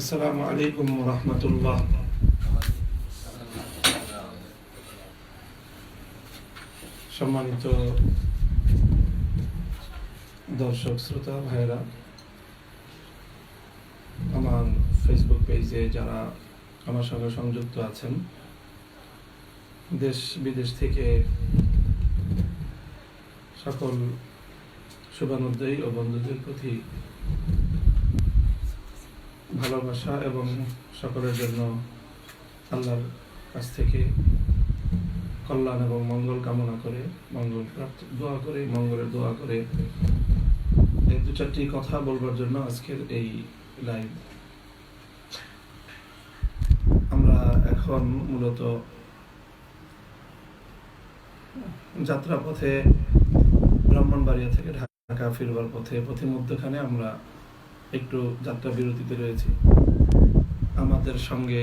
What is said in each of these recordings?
আসসালামু আলাইকুম রহমতুল্লাহ সম্মানিত দর্শক, শ্রোতা ভাইরা আমার ফেসবুক পেজে যারা আমার সঙ্গে সংযুক্ত আছেন, দেশ বিদেশ থেকে সকল শুভানুদ্দয়ী ও বন্ধুদের প্রতি ভালোবাসা এবং সকলের জন্য আল্লাহর কাছ থেকে কল্যাণ এবং মঙ্গল কামনা করে মঙ্গল দোয়া করে, মঙ্গলের দোয়া করে। এই দু চারটি কথা বলবার জন্য আজকের এই লাইভ আমরা এখন মূলত যাত্রা পথে ব্রাহ্মণবাড়িয়া থেকে ঢাকা ফিরবার পথে পথে মধ্যখানে আমরা একটু যাত্রা বিরতিতে রয়েছি। আমাদের সঙ্গে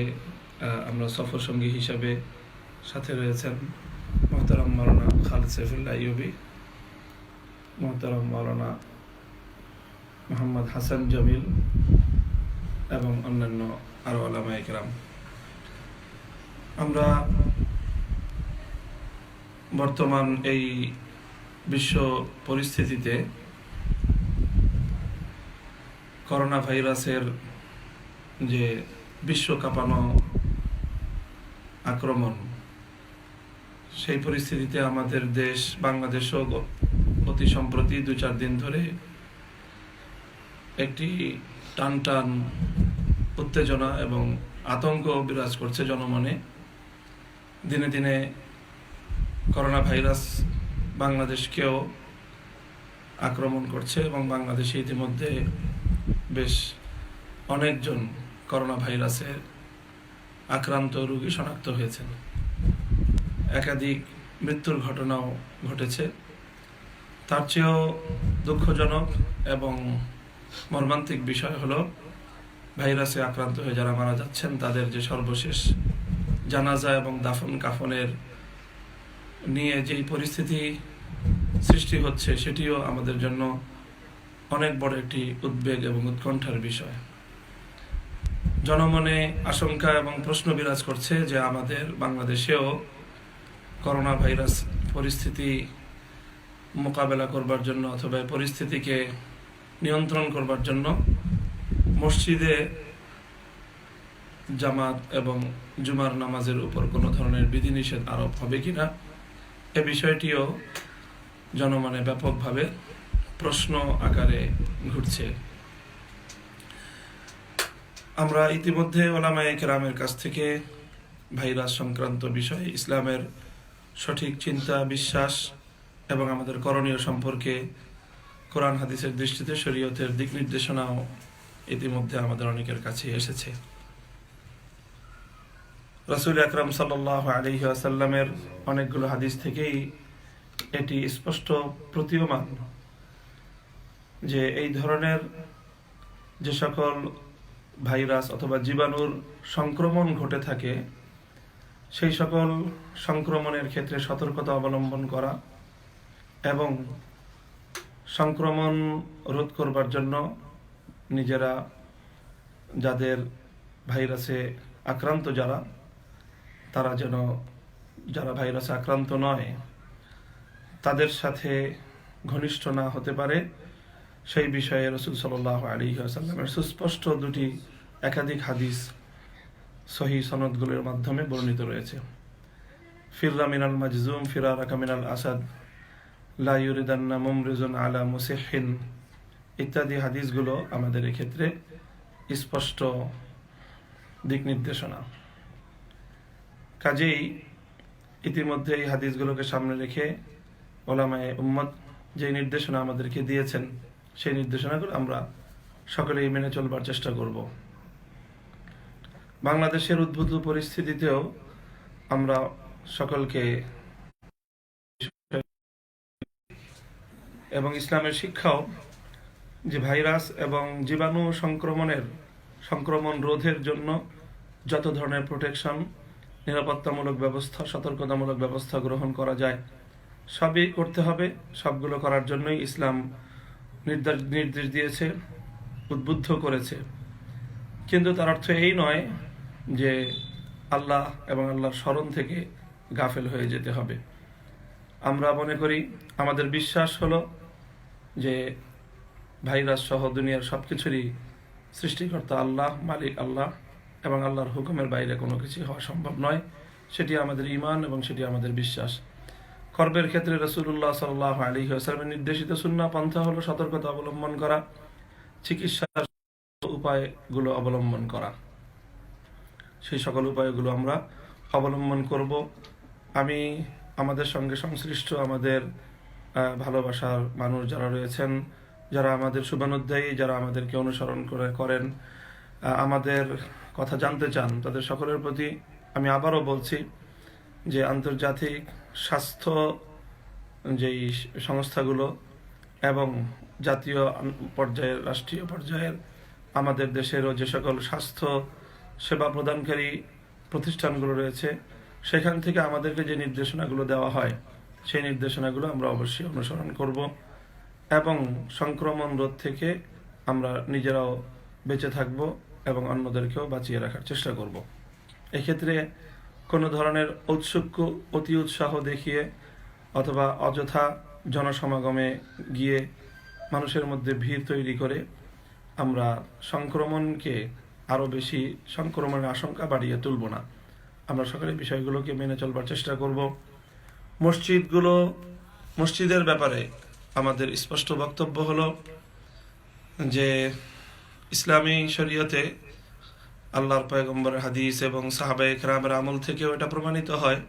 আমরা সফর সঙ্গী হিসাবে সাথে রয়েছেন মহতারাম মাওলানা খালিদ সাইফুল্লাহ ইউবি মহতারাম মাওলানা মোহাম্মদ হাসান জমিল এবং অন্যান্য আরও আলামা একরাম। আমরা বর্তমান এই বিশ্ব পরিস্থিতিতে করোনা ভাইরাসের যে বিশ্ব কাঁপানো আক্রমণ, সেই পরিস্থিতিতে আমাদের দেশ বাংলাদেশও অতি সম্প্রতি দু চার দিন ধরে একটি টান টান উত্তেজনা এবং আতঙ্ক বিরাজ করছে জনমনে। দিনে দিনে করোনা ভাইরাস বাংলাদেশকেও আক্রমণ করছে এবং বাংলাদেশে ইতিমধ্যে বেশ অনেকজন করোনা ভাইরাসে আক্রান্ত রোগী শনাক্ত হয়েছেন। একাধিক মৃত্যুর ঘটনাও ঘটেছে। তার চেয়েও দুঃখজনক এবং মর্মান্তিক বিষয় হলো, ভাইরাসে আক্রান্ত হয়ে যারা মারা যাচ্ছেন, তাদের যে সর্বশেষ জানাজা এবং দাফন কাফনের নিয়ে যেই পরিস্থিতি সৃষ্টি হচ্ছে, সেটিও আমাদের জন্য অনেক বড় একটি উদ্বেগ এবং উৎকণ্ঠার বিষয়। জনমনে আশঙ্কা এবং প্রশ্ন বিরাজ করছে যে আমাদের বাংলাদেশেও করোনা ভাইরাস পরিস্থিতি মোকাবেলা করবার জন্য অথবা পরিস্থিতিকে নিয়ন্ত্রণ করবার জন্য মসজিদে জামাত এবং জুমার নামাজের উপর কোনো ধরনের বিধিনিষেধ আরোপ হবে কিনা, এ বিষয়টিও জনমনে ব্যাপকভাবে প্রশ্ন আকারে ঘুরছে। আমরা ইতিমধ্যে ওলামায়ে কেরামের কাছ থেকে ভাইরাস সংক্রান্ত বিষয়ে ইসলামের সঠিক চিন্তা, বিশ্বাস এবং আমাদের করণীয় সম্পর্কে কোরআন হাদিসের দৃষ্টিতে শরীয়তের দিক নির্দেশনাও ইতিমধ্যে আমাদের অনেকের কাছে এসেছে। রসুল আকরাম সাল্লাহ আলহি আসাল্লামের অনেকগুলো হাদিস থেকেই এটি স্পষ্ট প্রতীয়মান। যে এই ধরনের যে সকল ভাইরাস অথবা জীবাণুর সংক্রমণ ঘটে থাকে, সেই সকল সংক্রমণের ক্ষেত্রে সতর্কতা অবলম্বন করা এবং সংক্রমণ রোধ করবার জন্য নিজেরা যাদের ভাইরাসে আক্রান্ত যারা, তারা যেন, যারা ভাইরাসে আক্রান্ত নয়, তাদের সাথে ঘনিষ্ঠ না হতে পারে। সেই বিষয়ে রসুল সাল্লাহ আলী আসাল্লামের সুস্পষ্ট দুটি একাধিক হাদিস সহি সনদগুলোর মাধ্যমে বর্ণিত রয়েছে। ফিররা মিনাল মাজজুম ফিরার মিনাল আসাদ, লা ইউরিদান্না মুমরিজুন আলা মুসিহিন ইত্যাদি হাদিসগুলো আমাদের এক্ষেত্রে স্পষ্ট দিক নির্দেশনা। কাজেই ইতিমধ্যে এই হাদিসগুলোকে সামনে রেখে ওলামায়ে উম্মত যে নির্দেশনা আমাদেরকে দিয়েছেন সেই নির্দেশনাগুলো আমরা সকলেই মেনে চলবার চেষ্টা করব। বাংলাদেশের উদ্ভূত পরিস্থিতিতেও আমরা সকলকে এবং ইসলামের শিক্ষাও যে ভাইরাস এবং জীবাণু সংক্রমণের সংক্রমণ রোধের জন্য যত ধরনের প্রোটেকশন, নিরাপত্তামূলক ব্যবস্থা, সতর্কতামূলক ব্যবস্থা গ্রহণ করা যায়, সবই করতে হবে। সবগুলো করার জন্যই ইসলাম নির্দেশ নির্দেশ দিয়েছে, উদ্বুদ্ধ করেছে। কিন্তু তার অর্থ এই নয় যে আল্লাহ এবং আল্লাহর স্মরণ থেকে গাফেল হয়ে যেতে হবে। আমরা মনে করি, আমাদের বিশ্বাস হলো যে ভাইরাস সহ দুনিয়ার সব কিছুরই সৃষ্টিকর্তা আল্লাহ, মালিক আল্লাহ এবং আল্লাহর হুকুমের বাইরে কোনো কিছু হওয়া সম্ভব নয়। সেটি আমাদের ইমান এবং সেটি আমাদের বিশ্বাস। কর্মের ক্ষেত্রে রসুল্লাহ সাল্লাহ আলী আসলামের নির্দেশিত সুন্না পন্থা হলো সতর্কতা অবলম্বন করা, চিকিৎসার উপায়গুলো অবলম্বন করা। সেই সকল উপায়গুলো আমরা অবলম্বন করব। আমি আমাদের সঙ্গে সংশ্লিষ্ট আমাদের ভালোবাসার মানুষ যারা রয়েছেন, যারা আমাদের শুভানুধ্যায়ী, যারা আমাদেরকে অনুসরণ করে করেন আমাদের কথা জানতে চান, তাদের সকলের প্রতি আমি আবারও বলছি যে আন্তর্জাতিক স্বাস্থ্য যেই সংস্থাগুলো এবং জাতীয় পর্যায়ের, রাষ্ট্রীয় পর্যায়ের, আমাদের দেশেরও যে সকল স্বাস্থ্য সেবা প্রদানকারী প্রতিষ্ঠানগুলো রয়েছে, সেখান থেকে আমাদেরকে যে নির্দেশনাগুলো দেওয়া হয়, সেই নির্দেশনাগুলো আমরা অবশ্যই অনুসরণ করব এবং সংক্রমণ রোধ থেকে আমরা নিজেরাও বেঁচে থাকব এবং অন্যদেরকেও বাঁচিয়ে রাখার চেষ্টা করব। এক্ষেত্রে কোনো ধরনের ঔৎসুক্য, অতি উৎসাহ দেখিয়ে অথবা অযথা জনসমাগমে গিয়ে মানুষের মধ্যে ভিড় তৈরি করে, আমরা সংক্রমণকে আরও বেশি সংক্রমণের আশঙ্কা বাড়িয়ে তুলব না। আমরা সকলে বিষয়গুলোকে মেনে চলবার চেষ্টা করব। মসজিদগুলো, মসজিদের ব্যাপারে আমাদের স্পষ্ট বক্তব্য হলো যে, ইসলামী শরীয়তে আল্লাহর পয়গম্বরের হাদিস এবং সাহাবায়ে কেরামের আমল থেকেও এটা প্রমাণিত হয়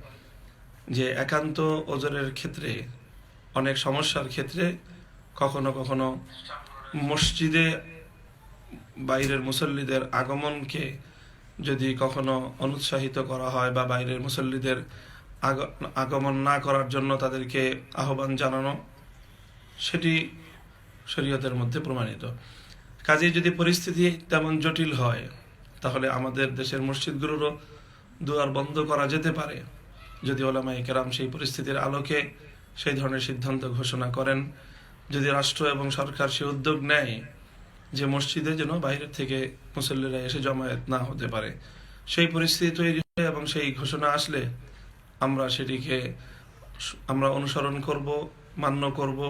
যে একান্ত ওজনের ক্ষেত্রে, অনেক সমস্যার ক্ষেত্রে কখনো কখনো মসজিদে বাইরের মুসল্লিদের আগমনকে যদি কখনো অনুৎসাহিত করা হয় বা বাইরের মুসল্লিদের আগ- আগমন না করার জন্য তাদেরকে আহ্বান জানানো, সেটি শরীয়তের মধ্যে প্রমাণিত। কাজেই যদি পরিস্থিতি তেমন জটিল হয় তাহলে আমাদের দেশের মসজিদগুলোরও দুয়ার বন্ধ করা যেতে পারে। যদি ওলামাই কেরাম সেই পরিস্থিতির আলোকে সেই ধরনের সিদ্ধান্ত ঘোষণা করেন, যদি রাষ্ট্র এবং সরকার সে উদ্যোগ নেয় যে মসজিদে যেন বাইরের থেকে মুসল্লিরা এসে জমায়েত না হতে পারে, সেই পরিস্থিতি তৈরি হয় এবং সেই ঘোষণা আসলে আমরা সেটিকে আমরা অনুসরণ করব, মান্য করব।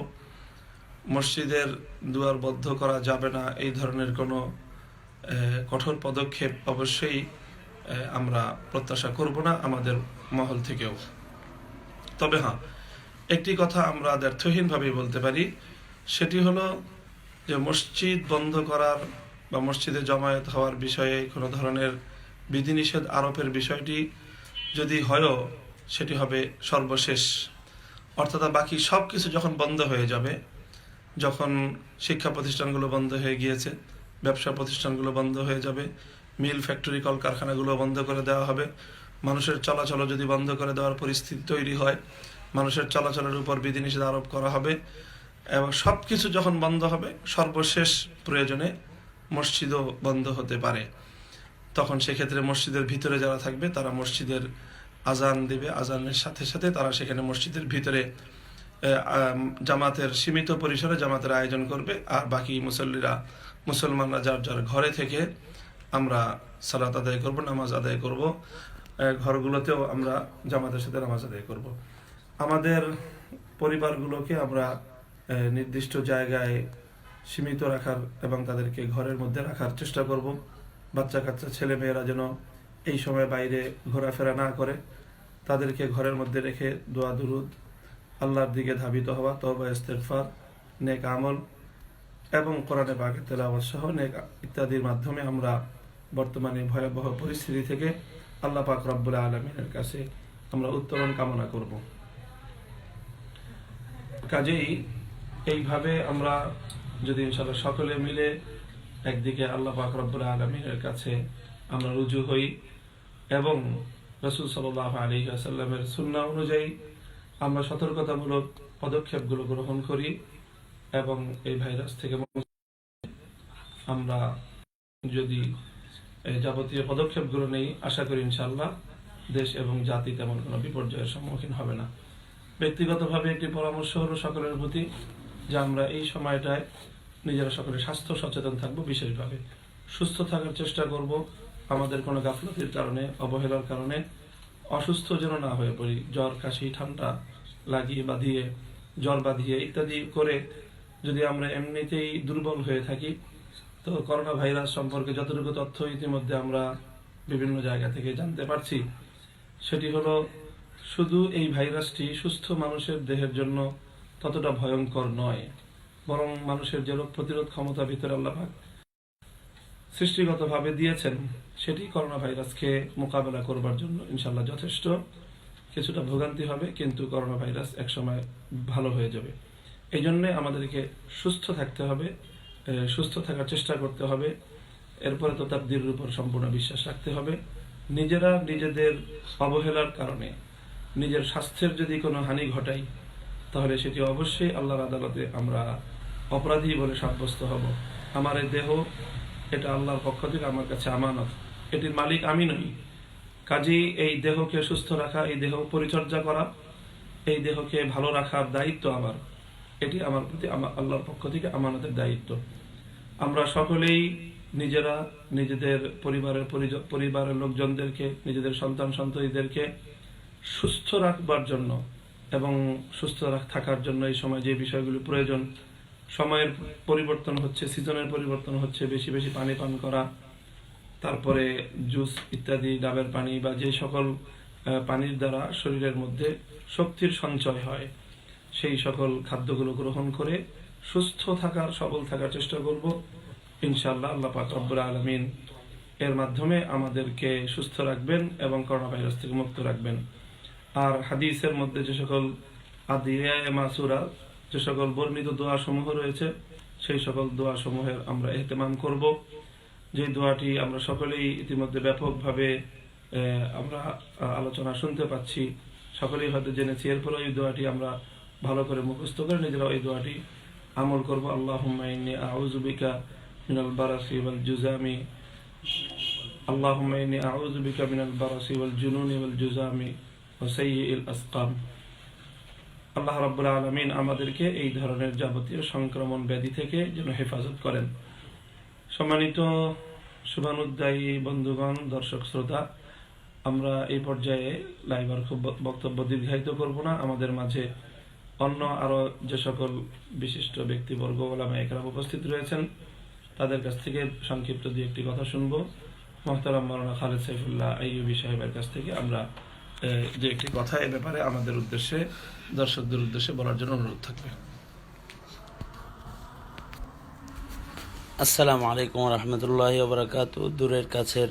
মসজিদের দুয়ার বদ্ধ করা যাবে না, এই ধরনের কোনো কঠোর পদক্ষেপ অবশ্যই আমরা প্রত্যাশা করব না আমাদের মহল থেকেও। তবে হ্যাঁ একটি কথা আমরা ব্যর্থহীনভাবেই বলতে পারি, সেটি হলো যে মসজিদ বন্ধ করার বা মসজিদে জমায়েত হওয়ার বিষয়ে কোনো ধরনের বিধিনিষেধ আরোপের বিষয়টি যদি হয়ও, সেটি হবে সর্বশেষ। অর্থাৎ বাকি সব কিছু যখন বন্ধ হয়ে যাবে, যখন শিক্ষা প্রতিষ্ঠানগুলো বন্ধ হয়ে গিয়েছে ব্যবসা প্রতিষ্ঠানগুলো বন্ধ হয়ে যাবে, মিল ফ্যাক্টরি, কলকারখানাগুলো বন্ধ করে দেওয়া হবে। মানুষের চলাচল যদি বন্ধ করে দেওয়ার পরিস্থিতি তৈরি হয়, মানুষের চলাচলের উপর বিধিনিষেধ আরোপ করা হবে। এবং সব কিছু যখন বন্ধ হবে, সর্বশেষ প্রয়োজনে মসজিদও বন্ধ হতে পারে। তখন সেক্ষেত্রে মসজিদের ভিতরে যারা থাকবে, তারা মসজিদের আজান দেবে। আজানের সাথে সাথে তারা সেখানে মসজিদের ভিতরে জামাতের সীমিত পরিসরে জামাতের আয়োজন করবে। আর বাকি মুসল্লিরা মুসলমানরা যার যার ঘরে থেকে আমরা সালাত আদায় করব, নামাজ আদায় করব। ঘরগুলোতেও আমরা জামাতের সাথে নামাজ আদায় করব। আমাদের পরিবারগুলোকে আমরা নির্দিষ্ট জায়গায় সীমিত রাখার এবং তাদেরকে ঘরের মধ্যে রাখার চেষ্টা করব। বাচ্চা কাচ্চা, ছেলে মেয়েরা যেন এই সময় বাইরে ঘোরাফেরা না করে, তাদেরকে ঘরের মধ্যে রেখে দোয়া, দুরুদ, আল্লাহর দিকে ধাবিত হওয়া তবা ইস্তেগফার, নেক আমল এবং কোরআনে পাকের তেলাওয়াত সহ নেক ইত্যাদির মাধ্যমে আমরা বর্তমানে ভয়াবহ পরিস্থিতি থেকে আল্লাহ পাক রব্বুল আলমিনের কাছে আমরা উত্তরণ কামনা করব। কাজেই এইভাবে আমরা যদি ইনশাল্লাহ সকলে মিলে একদিকে আল্লাহ পাক রব্বুল আলমিনের কাছে আমরা রুজু হই এবং রসুল সাল্লাহ আলী আসাল্লামের সুন্না অনুযায়ী আমরা সতর্কতামূলক পদক্ষেপগুলো গ্রহণ করি। এবং এই ভাইরাস থেকে আমরা যদি যাবতীয় পদক্ষেপগুলো নেই, আশা করি ইনশাল্লাহ দেশ এবং জাতি তেমন কোনো বিপর্যয়ের সম্মুখীন হবে না। ব্যক্তিগতভাবে একটি পরামর্শ হলো সকলের প্রতি যে আমরা এই সময়টায় নিজেরা সকলে স্বাস্থ্য সচেতন থাকব বিশেষভাবে। সুস্থ থাকার চেষ্টা করব আমাদের কোনো গাফলতির কারণে, অবহেলার কারণে, অসুস্থ যেন না হয়ে পড়ি, জ্বর, কাশি, ঠান্ডা লাগিয়ে বাঁধিয়ে, জ্বর বাঁধিয়ে ইত্যাদি করে যদি আমরা এমনিতেই দুর্বল হয়ে থাকি, তো করোনা ভাইরাস সম্পর্কে যতটুকু তথ্য ইতিমধ্যে আমরা বিভিন্ন জায়গা থেকে জানতে পারছি, সেটি হলো শুধু এই ভাইরাসটি সুস্থ মানুষের দেহের জন্য ততটা ভয়ঙ্কর নয়, বরং মানুষের যে রোগ প্রতিরোধ ক্ষমতা ভিতরে আল্লাপাক সৃষ্টিগতভাবে দিয়েছেন, সেটি করোনা ভাইরাসকে মোকাবেলা করবার জন্য ইনশাল্লাহ যথেষ্ট। কিছুটা ভোগান্তি হবে, কিন্তু করোনা ভাইরাস একসময় ভালো হয়ে যাবে। এই জন্যে আমাদেরকে সুস্থ থাকতে হবে সুস্থ থাকার চেষ্টা করতে হবে। এরপরে তো তার দৃঢ়ের উপর সম্পূর্ণ বিশ্বাস রাখতে হবে। নিজেরা নিজেদের অবহেলার কারণে নিজের স্বাস্থ্যের যদি কোনো হানি ঘটাই, তাহলে সেটি অবশ্যই আল্লাহর আদালতে আমরা অপরাধী বলে সাব্যস্ত হব। আমার এই দেহ, এটা আল্লাহর পক্ষ থেকে আমার কাছে আমানত। এটির মালিক আমি নই। কাজেই এই দেহকে সুস্থ রাখা, এই দেহ পরিচর্যা করা, এই দেহকে ভালো রাখার দায়িত্ব আমার। এটি আমার প্রতি আমার আল্লাহর পক্ষ থেকে আমানতের দায়িত্ব। আমরা সকলেই নিজেরা নিজেদের পরিবারের পরিবারের লোকজনদেরকে, নিজেদের সন্তান সন্ততিদেরকে সুস্থ রাখবার জন্য এবং সুস্থ রাখ- থাকার জন্য এই সময় যে বিষয়গুলো প্রয়োজন, সময়ের পরিবর্তন হচ্ছে, সিজনের পরিবর্তন হচ্ছে, বেশি বেশি পানি পান করা, তারপরে জুস ইত্যাদি, ডাবের পানি বা যে সকল পানির দ্বারা শরীরের মধ্যে শক্তির সঞ্চয় হয়। সেই সকল খাদ্যগুলো গ্রহণ করে সুস্থ থাকার, সবল থাকার চেষ্টা করব। ইনশাআল্লাহ আল্লাহ পাক রব্বুল আলমিন এর মাধ্যমে আমাদেরকে সুস্থ রাখবেন এবং করোনা ভাইরাস থেকে মুক্ত রাখবেন। আর হাদিসের মধ্যে যে সকল আদিয়ায় মাসুরা, যে সকল বর্ণিত দোয়া সমূহ রয়েছে, সেই সকল দোয়া সমূহের আমরা এহতেমাম করব। যে দোয়াটি আমরা সকলেই ইতিমধ্যে ব্যাপকভাবে আমরা আলোচনা শুনতে পাচ্ছি। সকলেই হয়তো জেনেছি এরপরে এই দোয়াটি আমরা ভালো করে মুখস্থ করে নিজেরা ওই দোয়াটি আমল করব। আল্লাহ হুমায়নি আউজুবিকা মিনাল বারাসি জুজামি। আল্লাহ হুমায়নি আউজুবিকা মিনাল বারাসি জুনুন জুনুনি ওয়াল জুজামি হোসাইল আসকাম। আল্লাহ রাবুল আলমিন আমাদেরকে এই ধরনের যাবতীয় সংক্রমণ ব্যাধি থেকে যেন হেফাজত করেন। সম্মানিত শুভানুদ্দায়ী বন্ধুগণ, দর্শক শ্রোতা, আমরা এই পর্যায়ে লাইভার খুব বক্তব্য দীর্ঘায়িত করব না। আমাদের মাঝে অন্য আরও যে সকল বিশিষ্ট ব্যক্তিবর্গ, ওলামা একরাম উপস্থিত রয়েছেন, তাদের কাছ থেকে সংক্ষিপ্ত দিয়ে একটি কথা শুনব। মোহতারাম মারানা খালেদ সাইফুল্লাহ আইয়ুবি সাহেবের কাছ থেকে আমরা যে একটি কথা এ ব্যাপারে আমাদের উদ্দেশ্যে, দর্শকদের উদ্দেশ্যে বলার জন্য অনুরোধ থাকবে। আসসালামু আলাইকুম রহমতুল্লাহ বরকাত দূরের কাছের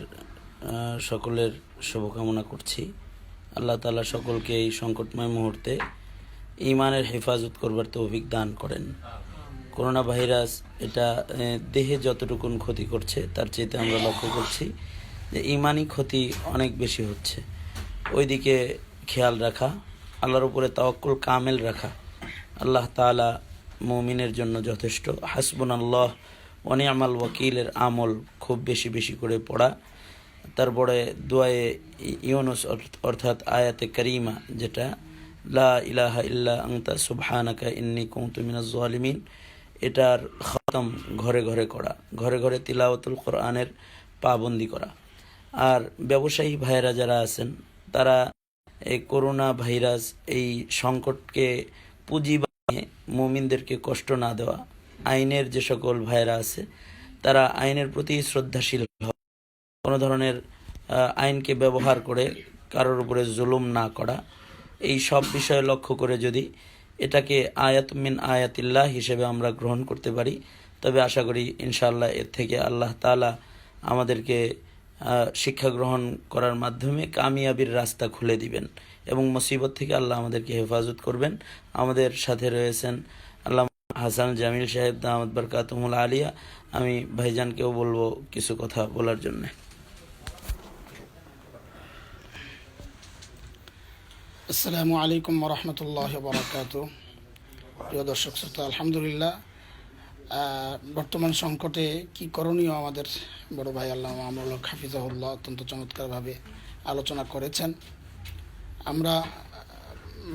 সকলের শুভকামনা করছি। আল্লাহ তালা সকলকে এই সংকটময় মুহূর্তে ইমানের হেফাজত করবার তৌফিক দান করেন। করোনা ভাইরাস এটা দেহে যতটুকুন ক্ষতি করছে, তার চেয়েতে আমরা লক্ষ্য করছি যে ইমানই ক্ষতি অনেক বেশি হচ্ছে। ওইদিকে খেয়াল রাখা, আল্লাহর উপরে তাওয়াক্কুল কামেল রাখা, আল্লাহ তাআলা মুমিনের জন্য যথেষ্ট। হাসবুন আল্লাহ অনিয়ামাল ওয়াকিলের আমল খুব বেশি বেশি করে পড়া। তারপরে দোয়ায়ে ইউনুস অর্থ- অর্থাৎ আয়াতে করিমা, যেটা লা ইলাহা ইল্লা আংতা সুবহানাকা ইন্নি কুনতু মিনাজ জালিমিন। এটার খতম ঘরে ঘরে করা, ঘরে ঘরে তিলাওয়াতুল কোরআনের পাবন্দি করা। আর ব্যবসায়ী ভাইয়েরা যারা আছেন, তারা এই করোনা ভাইরাস, এই সংকটকে পুঁজি বানিয়ে মুমিনদেরকে কষ্ট না দেওয়া, আইনের যে সকল ভাইয়েরা আছে, তারা আইনের প্রতি শ্রদ্ধাশীল কোনো ধরনের আইনকে ব্যবহার করে কারোর উপরে জুলুম না করা এই সব বিষয়ে লক্ষ্য করে যদি এটাকে আয়াত মিন আয়াতিল্লাহ হিসেবে আমরা গ্রহণ করতে পারি, তবে আশা করি ইনশাআল্লাহ এর থেকে আল্লাহ তাআলা আমাদেরকে শিক্ষা গ্রহণ করার মাধ্যমে কামিয়াবির রাস্তা খুলে দিবেন এবং মুসিবত থেকে আল্লাহ আমাদেরকে হেফাজত করবেন। আমাদের সাথে রয়েছেন আল্লাহ হাসান জামিল সাহেব দামদ বরকাতমুল আলিয়া। আমি ভাইজানকেও বলব কিছু কথা বলার জন্য। আসসালামু আলাইকুম রহমতুল্লাহ বরাকাত প্রিয় দর্শক শ্রোতা, আলহামদুলিল্লাহ বর্তমান সংকটে কি করণীয় আমাদের বড় ভাই আল্লাহ আমরুল হাফিজাহুল্লাহ অত্যন্ত চমৎকারভাবে আলোচনা করেছেন। আমরা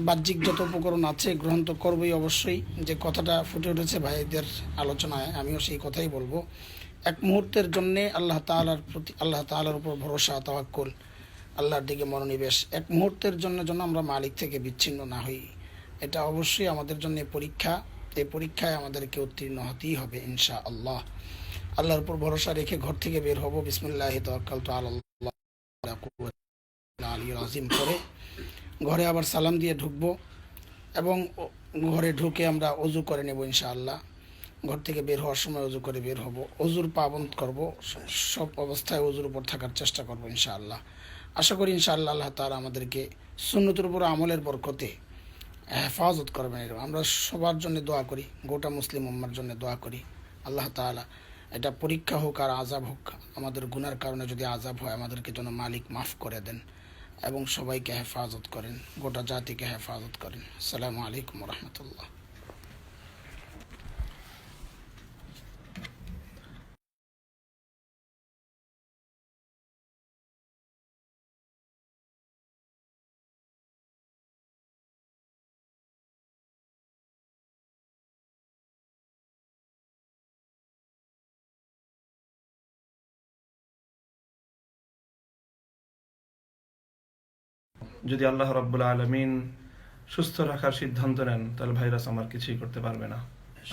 বাহ্যিক যত উপকরণ আছে গ্রহণ তো করবোই অবশ্যই। যে কথাটা ফুটে উঠেছে ভাইদের আলোচনায়, আমিও সেই কথাই বলব। এক মুহূর্তের জন্যে আল্লাহ তালার প্রতি, আল্লাহ তাআলার উপর ভরসা, তাওয়াক্কুল। আল্লাহর দিকে মনোনিবেশ। এক মুহূর্তের জন্য যেন আমরা মালিক থেকে বিচ্ছিন্ন না হই। এটা অবশ্যই আমাদের জন্য পরীক্ষা। এই পরীক্ষায় আমাদেরকে উত্তীর্ণ হতেই হবে ইনশা আল্লাহ আল্লাহর উপর ভরসা রেখে ঘর থেকে বের হব। বিসমুল্লাহ তওয়াক্কাল তো আল্লাহ করে ঘরে আবার সালাম দিয়ে ঢুকবো এবং ঘরে ঢুকে আমরা অজু করে নেব ইনশাআল্লাহ। ঘর থেকে বের হওয়ার সময় অজু করে বের হব। অজুর পাবন করব। সব অবস্থায় অজুর উপর থাকার চেষ্টা করব ইনশাআল্লাহ। আশা করি ইনশাআল্লাহ আল্লাহ তাআলা আমাদেরকে সুন্নতের উপর আমলের বরকতে হেফাজত করবেন এরকম। আমরা সবার জন্য দোয়া করি, গোটা মুসলিম উম্মার জন্য দোয়া করি। আল্লাহ তাআলা এটা পরীক্ষা হোক আর আজাব হোক, আমাদের গুনার কারণে যদি আজাব হয়, আমাদেরকে যেন মালিক মাফ করে দেন এবং সবাইকে হেফাজত করেন, গোটা জাতিকে হেফাজত করেন। আসসালামু আলাইকুম রহমতুল্লাহ। যদি আল্লাহ রব্বুল আলমিন সুস্থ রাখার সিদ্ধান্ত নেন, তাহলে ভাইরাস আমার কিছুই করতে পারবে না।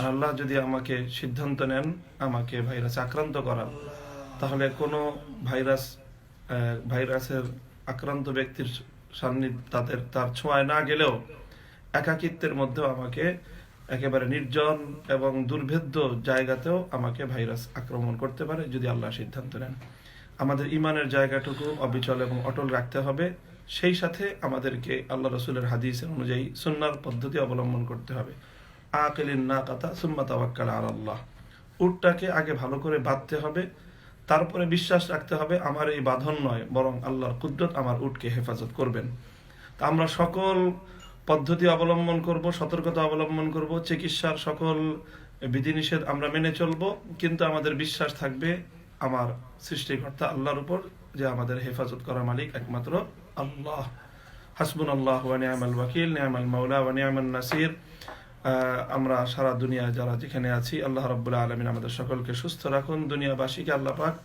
আল্লাহ যদি আমাকে সিদ্ধান্ত নেন, আমাকে ভাইরাস আক্রান্ত করার, তাহলে কোনো ভাইরাস ভাইরাসের আক্রান্ত ব্যক্তির সান্নিধ্য, তাদের, তার ছোঁয়ায় না গেলেও একাকিত্বের মধ্যেও আমাকে একেবারে নির্জন এবং দুর্ভেদ্য জায়গাতেও আমাকে ভাইরাস আক্রমণ করতে পারে যদি আল্লাহ সিদ্ধান্ত নেন। আমাদের ইমানের জায়গাটুকু অবিচল এবং অটল রাখতে হবে। সেই সাথে আমাদেরকে আল্লাহ রসুলের হাদিসের অনুযায়ী সুন্নার পদ্ধতি অবলম্বন করতে হবে। আকেলিন না কাতা সুম্মা তাওয়াক্কাল আর আল্লাহ উটটাকে আগে ভালো করে বাঁধতে হবে, তারপরে বিশ্বাস রাখতে হবে, আমার এই বাঁধন নয়, বরং আল্লাহর কুদরত আমার উটকে হেফাজত করবেন। তা আমরা সকল পদ্ধতি অবলম্বন করব, সতর্কতা অবলম্বন করব, চিকিৎসার সকল বিধিনিষেধ আমরা মেনে চলব, কিন্তু আমাদের বিশ্বাস থাকবে আমার সৃষ্টিকর্তা আল্লাহর উপর যে আমাদের হেফাজত করা মালিক একমাত্র আল্লাহ। হাসবুন আল্লাহ ওয়া নিয়ামাল ওয়াকিল, নিয়ামাল মাওলা ওয়া নিয়ামান নাসির। আমরা সারা দুনিয়া যারা যেখানে আছি, আল্লাহ রাব্বুল আলামিন আমাদের সকলকে সুস্থ রাখুন। দুনিয়াবাসীকে আল্লাহ পাক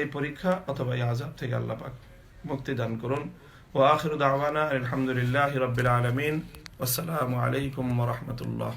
এই পরীক্ষা অথবা এই আযাব থেকে আল্লাহ পাক মুক্তি দান করুন। ওয়া আখিরু দাওয়ানা আলহামদুলিল্লাহি রাব্বিল আলামিন। ওয়াসসালামু আলাইকুম রাহমাতুল্লাহ।